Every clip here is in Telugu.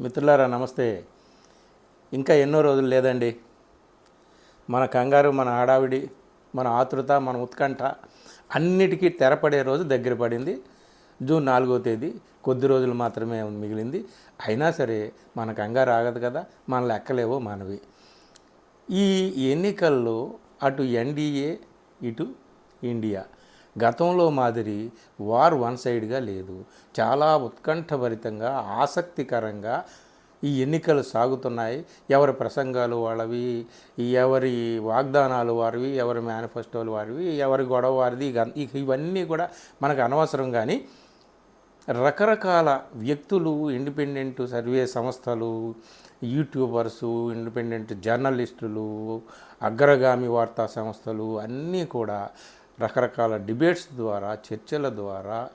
మిత్రులారా నమస్తే. ఇంకా ఎన్నో రోజులు లేదండి. మన కంగారు మన ఆడావిడి మన ఆతృత మన ఉత్కంఠ అన్నిటికీ తెరపడే రోజు దగ్గర పడింది. జూన్ నాలుగో తేదీ కొద్ది రోజులు మాత్రమే మిగిలింది. అయినా సరే మన కంగారు ఆగదు కదా మన లెక్కలేవో మనవి. ఈ ఎన్నికల్లో అటు ఎన్డీఏ ఇటు ఇండియా గతంలో మాదిరి వార్ వన్ సైడ్గా లేదు. చాలా ఉత్కంఠభరితంగా ఆసక్తికరంగా ఈ ఎన్నికలు సాగుతున్నాయి. ఎవరి ప్రసంగాలు వాళ్ళవి ఎవరి వాగ్దానాలు వారివి ఎవరి మేనిఫెస్టోలు వారివి ఎవరి గొడవ వారిది ఇవన్నీ కూడా మనకు అనవసరం కానీ రకరకాల వ్యక్తులు ఇండిపెండెంట్ సర్వే సంస్థలు యూట్యూబర్సు ఇండిపెండెంట్ జర్నలిస్టులు అగ్రగామి వార్తా సంస్థలు అన్నీ కూడా రకరకాల డిబేట్స్ ద్వారా చర్చల ద్వారా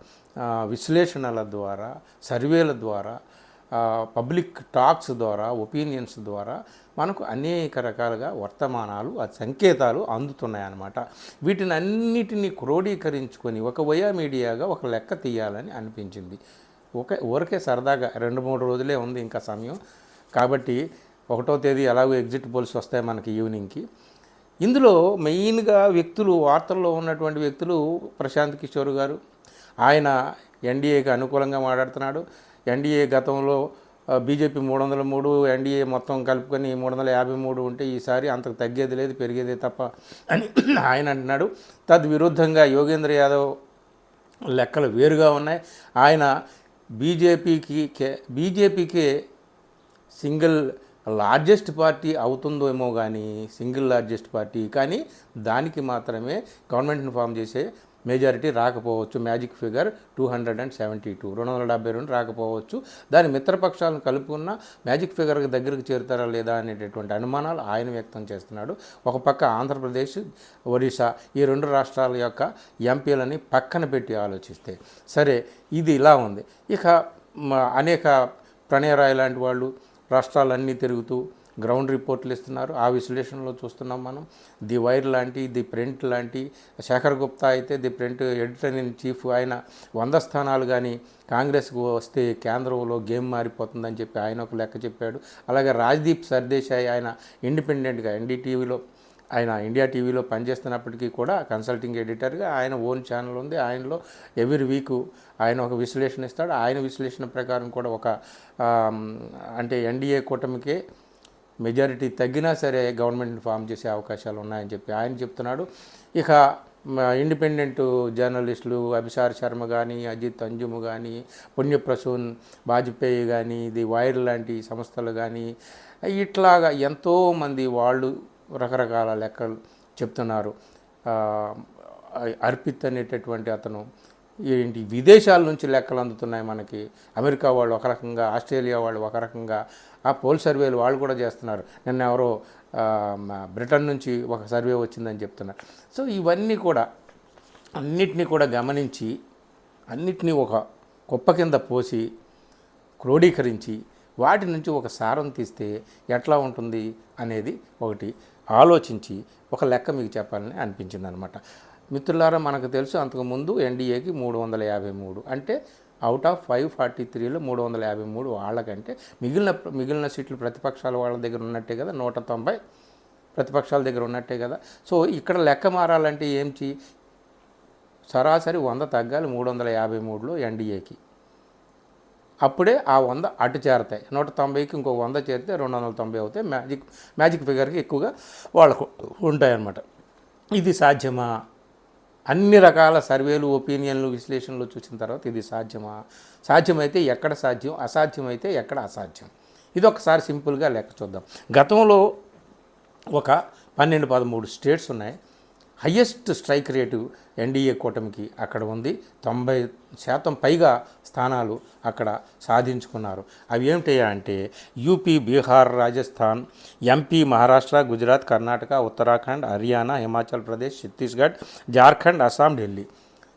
విశ్లేషణల ద్వారా సర్వేల ద్వారా పబ్లిక్ టాక్స్ ద్వారా ఒపీనియన్స్ ద్వారా మనకు అనేక రకాలుగా వర్తమానాలు ఆ సంకేతాలు అందుతున్నాయన్నమాట. వీటిని అన్నిటినీ క్రోడీకరించుకొని ఒక వయా మీడియాగా ఒక లెక్క తీయాలని అనిపించింది. ఒక ఊరికే సరదాగా రెండు మూడు రోజులే ఉంది ఇంకా సమయం. కాబట్టి ఒకటో తేదీ ఎలాగో ఎగ్జిట్ పోల్స్ వస్తాయి మనకి ఈవినింగ్కి. ఇందులో మెయిన్గా వ్యక్తులు వార్తల్లో ఉన్నటువంటి వ్యక్తులు ప్రశాంత్ కిషోర్ గారు. ఆయన ఎన్డీఏకి అనుకూలంగా మాట్లాడుతున్నాడు. ఎన్డీఏ గతంలో బీజేపీ మూడు వందల మూడు ఎన్డీఏ మొత్తం కలుపుకొని మూడు వందల యాభై మూడు ఉంటే ఈసారి అంతకు తగ్గేది లేదు పెరిగేదే తప్ప అని ఆయన అంటున్నాడు. తద్విరుద్ధంగా యోగేంద్ర యాదవ్ లెక్కలు వేరుగా ఉన్నాయి. ఆయన బీజేపీకి బీజేపీకి సింగిల్ లార్జెస్ట్ పార్టీ అవుతుందేమో కానీ సింగిల్ లార్జెస్ట్ పార్టీ కానీ దానికి మాత్రమే గవర్నమెంట్ని ఫామ్ చేసే మెజారిటీ రాకపోవచ్చు. Magic figure two hundred and seventy two రెండు వందల డెబ్బై రెండు రాకపోవచ్చు. దాని మిత్రపక్షాలను కలుపుకున్న మ్యాజిక్ ఫిగర్కి దగ్గరకు చేరుతారా లేదా అనేటటువంటి అనుమానాలు ఆయన వ్యక్తం చేస్తున్నాడు. ఒక పక్క ఆంధ్రప్రదేశ్ ఒడిశా ఈ రెండు రాష్ట్రాల యొక్క ఎంపీలని పక్కన పెట్టి ఆలోచిస్తే సరే ఇది ఇలా ఉంది. ఇక అనేక ప్రణయరాయ్ లాంటి వాళ్ళు రాష్ట్రాలన్నీ తిరుగుతూ గ్రౌండ్ రిపోర్ట్లు ఇస్తున్నారు. ఆ విశ్లేషణలో చూస్తున్నాం మనం. ది వైర్ లాంటి ది ప్రింట్ లాంటి శేఖర్ గుప్తా అయితే the print editor in chief ఆయన వంద స్థానాలు కానీ కాంగ్రెస్కు వస్తే కేంద్రంలో గేమ్ మారిపోతుందని చెప్పి ఆయన ఒక లెక్క చెప్పాడు. అలాగే రాజ్దీప్ సర్దేశాయ్ ఆయన ఇండిపెండెంట్గా ఎన్డీటీవీలో ఆయన ఇండియా టీవీలో పనిచేస్తున్నప్పటికీ కూడా కన్సల్టింగ్ ఎడిటర్గా ఆయన ఓన్ ఛానల్ ఉంది. ఆయనలో ఎవ్రీ వీక్ ఆయన ఒక విశ్లేషణ ఇస్తాడు. ఆయన విశ్లేషణ ప్రకారం కూడా ఒక అంటే ఎన్డీఏ కూటమికే మెజారిటీ తగ్గినా సరే గవర్నమెంట్ని ఫామ్ చేసే అవకాశాలు ఉన్నాయని చెప్పి ఆయన చెప్తున్నాడు. ఇక ఇండిపెండెంట్ జర్నలిస్టులు అభిసార్ శర్మ కానీ అజిత్ అంజుము కానీ పుణ్యప్రసూన్ వాజ్పేయి కానీ ఇది వైర్ లాంటి సంస్థలు కానీ ఇట్లాగా ఎంతోమంది వాళ్ళు రకరకాల లెక్కలు చెప్తున్నారు. అర్పిత్ అనేటటువంటి అతను ఏంటి విదేశాల నుంచి లెక్కలు అందుతున్నాయి మనకి. అమెరికా వాళ్ళు ఒక రకంగా ఆస్ట్రేలియా వాళ్ళు ఒక రకంగా ఆ పోల్ సర్వేలు వాళ్ళు కూడా చేస్తున్నారు. నిన్న ఎవరో మా బ్రిటన్ నుంచి ఒక సర్వే వచ్చిందని చెప్తున్నారు. సో ఇవన్నీ కూడా అన్నిటినీ కూడా గమనించి అన్నిటినీ ఒక కుప్ప కింద పోసి క్రోడీకరించి వాటి నుంచి ఒక సారం తీస్తే ఎట్లా ఉంటుంది అనేది ఒకటి. ఆలోచించి ఒక లెక్క మీకు చెప్పాలని అనిపించింది అనమాట మిత్రులారా మనకు తెలుసు అంతకుముందు ఎన్డీఏకి మూడు వందల యాభై మూడు అంటే అవుట్ ఆఫ్ ఫైవ్ ఫార్టీ త్రీలో మూడు వందల యాభై మూడు వాళ్ళకంటే మిగిలిన మిగిలిన సీట్లు ప్రతిపక్షాల వాళ్ళ దగ్గర ఉన్నట్టే కదా నూట తొంభై ప్రతిపక్షాల దగ్గర ఉన్నట్టే కదా. సో ఇక్కడ లెక్క మారాలంటే ఏంటి? సరాసరి వంద తగ్గాలి మూడు వందల యాభై మూడులో ఎన్డీఏకి. అప్పుడే ఆ వంద అటు చేరతాయి. నూట తొంభైకి ఇంకో వంద చేరితే రెండు వందల తొంభై అవుతాయి. మ్యాజిక్ మ్యాజిక్ ఫిగర్కి ఎక్కువగా వాళ్ళకు ఉంటాయన్నమాట. ఇది సాధ్యమా? అన్ని రకాల సర్వేలు ఒపీనియన్లు విశ్లేషణలు చూసిన తర్వాత ఇది సాధ్యమా? సాధ్యమైతే ఎక్కడ సాధ్యం? అసాధ్యమైతే ఎక్కడ అసాధ్యం? ఇది ఒకసారి సింపుల్గా లెక్క చూద్దాం. గతంలో ఒక పన్నెండు పదమూడు స్టేట్స్ ఉన్నాయి. హయ్యెస్ట్ స్ట్రైక్ రేటు ఎన్డీఏ కూటమికి అక్కడ ఉంది. తొంభై శాతం పైగా స్థానాలు అక్కడ సాధించుకున్నారు. అవి ఏమిటయ్యా అంటే యూపీ బీహార్ రాజస్థాన్ ఎంపీ మహారాష్ట్ర గుజరాత్ కర్ణాటక ఉత్తరాఖండ్ హర్యానా హిమాచల్ ప్రదేశ్ ఛత్తీస్గఢ్ జార్ఖండ్ అస్సాం ఢిల్లీ.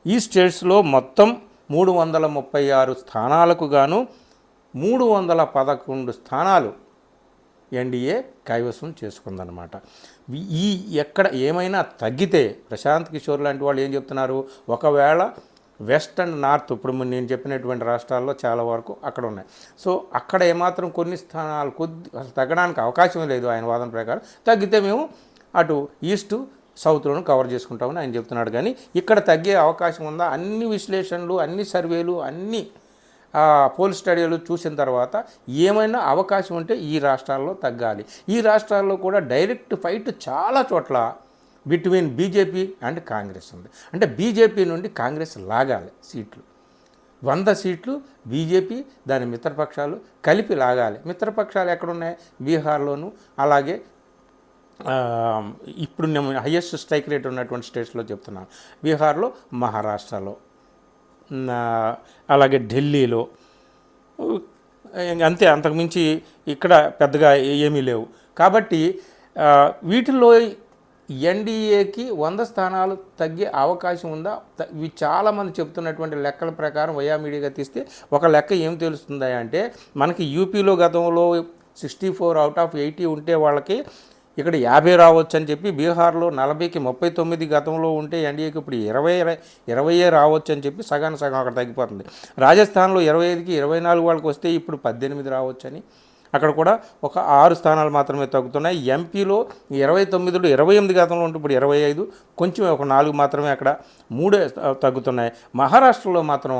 ఈ స్టేట్స్లో మొత్తం మూడు వందల ముప్పై ఆరు స్థానాలకు గాను మూడు వందల పదకొండు స్థానాలు ఎన్డీఏ కైవసం చేసుకుందనమాట ఈ ఎక్కడ ఏమైనా తగ్గితే ప్రశాంత్ కిషోర్ లాంటి వాళ్ళు ఏం చెప్తున్నారు? ఒకవేళ వెస్ట్ అండ్ నార్త్ ఇప్పుడు నేను చెప్పినటువంటి రాష్ట్రాల్లో చాలా వరకు అక్కడ ఉన్నాయి. సో అక్కడ ఏమాత్రం కొన్ని స్థానాలు కొద్ది అసలు తగ్గడానికి అవకాశం లేదు ఆయన వాదన ప్రకారం. తగ్గితే మేము అటు ఈస్ట్ సౌత్లోను కవర్ చేసుకుంటామని ఆయన చెప్తున్నాడు. కానీ ఇక్కడ తగ్గే అవకాశం ఉందా? అన్ని విశ్లేషణలు అన్ని సర్వేలు అన్నీ పోలీస్ స్టడీలు చూసిన తర్వాత ఏమైనా అవకాశం ఉంటే ఈ రాష్ట్రాల్లో తగ్గాలి. ఈ రాష్ట్రాల్లో కూడా డైరెక్ట్ ఫైట్ చాలా చోట్ల బిట్వీన్ బీజేపీ అండ్ కాంగ్రెస్ ఉంది. అంటే బీజేపీ నుండి కాంగ్రెస్ లాగాలి సీట్లు. వంద సీట్లు బీజేపీ దాని మిత్రపక్షాలు కలిపి లాగాలి. మిత్రపక్షాలు ఎక్కడున్నాయి? బీహార్లోను అలాగే ఇప్పుడు నేను హయ్యెస్ట్ స్ట్రైక్ రేట్ ఉన్నటువంటి స్టేట్స్లో చెప్తున్నాను. బీహార్లో మహారాష్ట్రలో. అలాగే ఢిల్లీలో. అంతే అంతకుమించి ఇక్కడ పెద్దగా ఏమీ లేవు. కాబట్టి వీటిల్లో ఎన్డీఏకి వంద స్థానాలు తగ్గే అవకాశం ఉందా? ఇవి చాలామంది చెప్తున్నటువంటి లెక్కల ప్రకారం వయా మీడియాగా తీస్తే ఒక లెక్క ఏం తెలుస్తుందా అంటే మనకి యూపీలో గతంలో sixty four out of eighty ఉంటే వాళ్ళకి ఇక్కడ యాభై రావచ్చు అని చెప్పి బీహార్లో నలభైకి ముప్పై తొమ్మిది గతంలో ఉంటే ఎన్డీఏకి ఇప్పుడు ఇరవై ఇరవయే రావచ్చు అని చెప్పి సగాన సగం అక్కడ తగ్గిపోతుంది. రాజస్థాన్లో ఇరవై ఐదుకి ఇరవై నాలుగు వాళ్ళకి వస్తే ఇప్పుడు పద్దెనిమిది రావచ్చు అని అక్కడ కూడా ఒక ఆరు స్థానాలు మాత్రమే తగ్గుతున్నాయి. ఎంపీలో ఇరవై తొమ్మిదిలో ఇరవై ఎనిమిది గతంలో ఉంటే ఇప్పుడు ఇరవై ఐదు కొంచెం ఒక నాలుగు మాత్రమే అక్కడ మూడే తగ్గుతున్నాయి. మహారాష్ట్రలో మాత్రం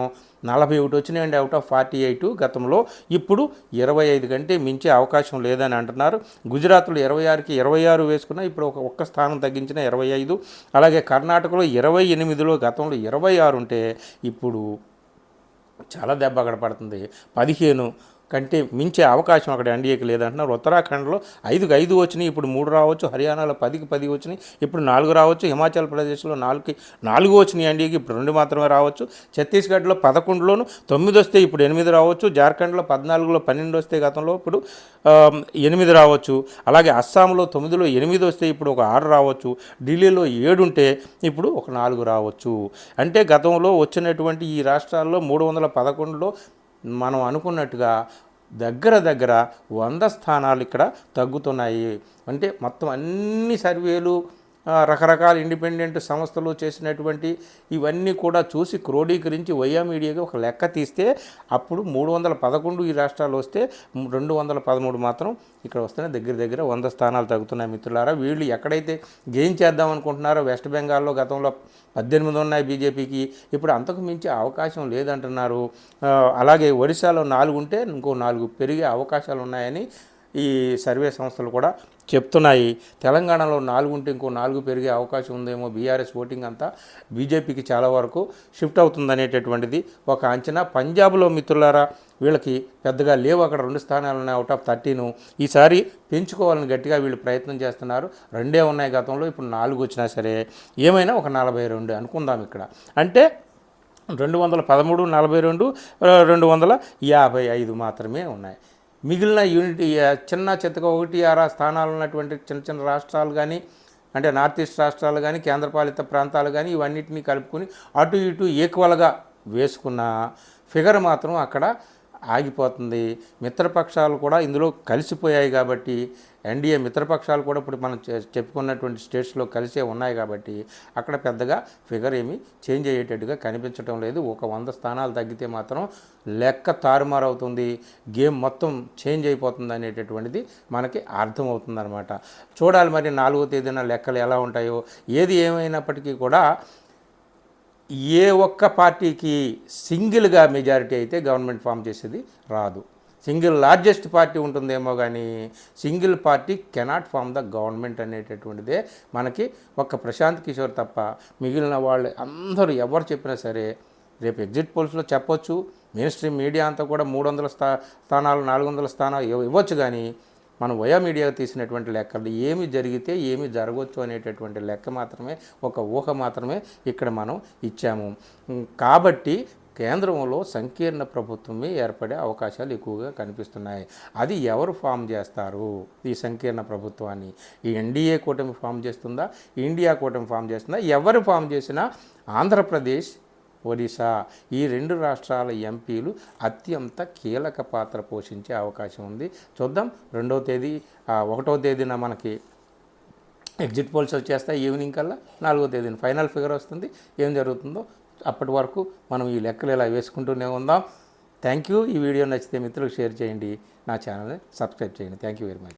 నలభై ఒకటి వచ్చినాయండి అవుట్ ఆఫ్ ఫార్టీ ఎయిట్ గతంలో. ఇప్పుడు ఇరవై ఐదు కంటే మించే అవకాశం లేదని అంటున్నారు. గుజరాత్లో ఇరవై ఆరుకి ఇరవై ఆరు వేసుకున్నా ఇప్పుడు ఒక ఒక్క స్థానం తగ్గించిన ఇరవై ఐదు. అలాగే కర్ణాటకలో ఇరవై ఎనిమిదిలో గతంలో ఇరవై ఆరు ఉంటే ఇప్పుడు చాలా దెబ్బ అక్కడ పడుతుంది. పదిహేను కంటే మించే అవకాశం అక్కడ ఎన్డీఏకి లేదంటున్నారు. ఉత్తరాఖండ్లో ఐదుకి ఐదు వచ్చినాయి ఇప్పుడు మూడు రావచ్చు హర్యానాలో పదికి పది వచ్చినాయి ఇప్పుడు నాలుగు రావచ్చు హిమాచల్ ప్రదేశ్లో నాలుగుకి నాలుగు వచ్చినాయి ఎన్డీఏకి ఇప్పుడు రెండు మాత్రమే రావచ్చు. ఛత్తీస్గఢ్లో పదకొండులోను తొమ్మిది వస్తే ఇప్పుడు ఎనిమిది రావచ్చు జార్ఖండ్లో పద్నాలుగులో పన్నెండు వస్తే గతంలో ఇప్పుడు ఎనిమిది రావచ్చు. అలాగే అస్సాంలో తొమ్మిదిలో ఎనిమిది వస్తే ఇప్పుడు ఒక ఆరు రావచ్చు. ఢిల్లీలో ఏడు ఉంటే ఇప్పుడు ఒక నాలుగు రావచ్చు. అంటే గతంలో వచ్చినటువంటి ఈ రాష్ట్రాల్లో మూడు వందల పదకొండులో మనం అనుకున్నట్టుగా దగ్గర దగ్గర వంద స్థానాలు ఇక్కడ తగ్గుతున్నాయి. అంటే మొత్తం అన్ని సర్వేలు రకరకాల ఇండిపెండెంట్ సంస్థలు చేసినటువంటి ఇవన్నీ కూడా చూసి క్రోడీకరించి వయ్యా మీడియాగా ఒక లెక్క తీస్తే అప్పుడు మూడు వందల పదకొండు ఈ రాష్ట్రాలు వస్తే రెండు వందల పదమూడు మాత్రం ఇక్కడ వస్తేనే దగ్గర దగ్గర వంద స్థానాలు తగ్గుతున్నాయి మిత్రులారా. వీళ్ళు ఎక్కడైతే గెయిన్ చేద్దాం అనుకుంటున్నారో వెస్ట్ బెంగాల్లో గతంలో పద్దెనిమిది ఉన్నాయి బీజేపీకి. ఇప్పుడు అంతకు మించి అవకాశం లేదంటున్నారు. అలాగే ఒడిశాలో నాలుగు ఉంటే ఇంకో నాలుగు పెరిగే అవకాశాలు ఉన్నాయని ఈ సర్వే సంస్థలు కూడా చెప్తున్నాయి. తెలంగాణలో నాలుగు ఉంటే ఇంకో నాలుగు పెరిగే అవకాశం ఉందేమో బీఆర్ఎస్ ఓటింగ్ అంతా బీజేపీకి చాలా వరకు షిఫ్ట్ అవుతుందనేటటువంటిది ఒక అంచనా. పంజాబ్లో మిత్రులారా వీళ్ళకి పెద్దగా లేవు. అక్కడ రెండు స్థానాలు ఉన్నాయి. అవుట్ ఆఫ్ థర్టీను ఈసారి పెంచుకోవాలని గట్టిగా వీళ్ళు ప్రయత్నం చేస్తున్నారు. రెండే ఉన్నాయి గతంలో ఇప్పుడు నాలుగు వచ్చినా సరే. ఏమైనా ఒక నలభై రెండు అనుకుందాం ఇక్కడ. అంటే రెండు వందల పదమూడు నలభై రెండు రెండు వందల యాభై ఐదు మాత్రమే ఉన్నాయి. మిగిలిన యూనిట్ చిన్న చిత్తగా ఒకటి ఆరా స్థానాలు ఉన్నటువంటి చిన్న చిన్న రాష్ట్రాలు కానీ అంటే నార్త్ ఈస్ట్ రాష్ట్రాలు కానీ కేంద్రపాలిత ప్రాంతాలు కానీ ఇవన్నిటిని కలుపుకొని అటు ఇటు ఈక్వల్గా వేసుకున్న ఫిగర్ మాత్రం అక్కడ ఆగిపోతుంది. మిత్రపక్షాలు కూడా ఇందులో కలిసిపోయాయి కాబట్టి ఎన్డీఏ మిత్రపక్షాలు కూడా ఇప్పుడు మనం చెప్పుకున్నటువంటి స్టేట్స్లో కలిసే ఉన్నాయి కాబట్టి అక్కడ పెద్దగా ఫిగర్ ఏమీ చేంజ్ అయ్యేటట్టుగా కనిపించడం లేదు. ఒక వంద స్థానాలు తగ్గితే మాత్రం లెక్క తారుమారవుతుంది. గేమ్ మొత్తం చేంజ్ అయిపోతుంది అనేటటువంటిది మనకి అర్థమవుతుందనమాట చూడాలి మరి నాలుగో తేదీన లెక్కలు ఎలా ఉంటాయో. ఏది ఏమైనప్పటికీ కూడా ఏ ఒక్క పార్టీకి సింగిల్గా మెజారిటీ అయితే గవర్నమెంట్ ఫామ్ చేసేది రాదు. సింగిల్ లార్జెస్ట్ పార్టీ ఉంటుందేమో కానీ single party cannot form the government అనేటటువంటిదే మనకి ఒక్క ప్రశాంత్ కిషోర్ తప్ప మిగిలిన వాళ్ళు అందరూ ఎవరు చెప్పినా సరే రేపు ఎగ్జిట్ పోల్స్లో చెప్పొచ్చు. మెయిన్ స్ట్రీమ్ మీడియా అంతా కూడా మూడు వందల స్థా స్థానాలు నాలుగు వందల స్థానాలు ఇవ్వ- ఇవ్వచ్చు కానీ మనం వయా మీడియా తీసినటువంటి లెక్కలు ఏమి జరిగితే ఏమి జరగవచ్చు అనేటటువంటి లెక్క మాత్రమే ఒక ఊహ మాత్రమే ఇక్కడ మనం ఇచ్చాము. కాబట్టి కేంద్రంలో సంకీర్ణ ప్రభుత్వమే ఏర్పడే అవకాశాలు ఎక్కువగా కనిపిస్తున్నాయి. అది ఎవరు ఫామ్ చేస్తారు ఈ సంకీర్ణ ప్రభుత్వాన్ని? ఈ ఎన్డీఏ కూటమి ఫామ్ చేస్తుందా? ఇండియా కూటమి ఫామ్ చేస్తుందా? ఎవరు ఫామ్ చేసినా ఆంధ్రప్రదేశ్ ఒడిశా ఈ రెండు రాష్ట్రాల ఎంపీలు అత్యంత కీలక పాత్ర పోషించే అవకాశం ఉంది. చూద్దాం రెండవ తేదీ ఒకటో తేదీన మనకి ఎగ్జిట్ పోల్స్ వచ్చేస్తాయి ఈవినింగ్ కల్లా నాలుగో తేదీన ఫైనల్ ఫిగర్ వస్తుంది. ఏం జరుగుతుందో అప్పటి వరకు మనం ఈ లెక్కలు ఇలా వేసుకుంటూనే ఉందాం. Thank you. ఈ వీడియో నచ్చితే మిత్రులకు షేర్ చేయండి. నా ఛానల్ని సబ్స్క్రైబ్ చేయండి. Thank you very much.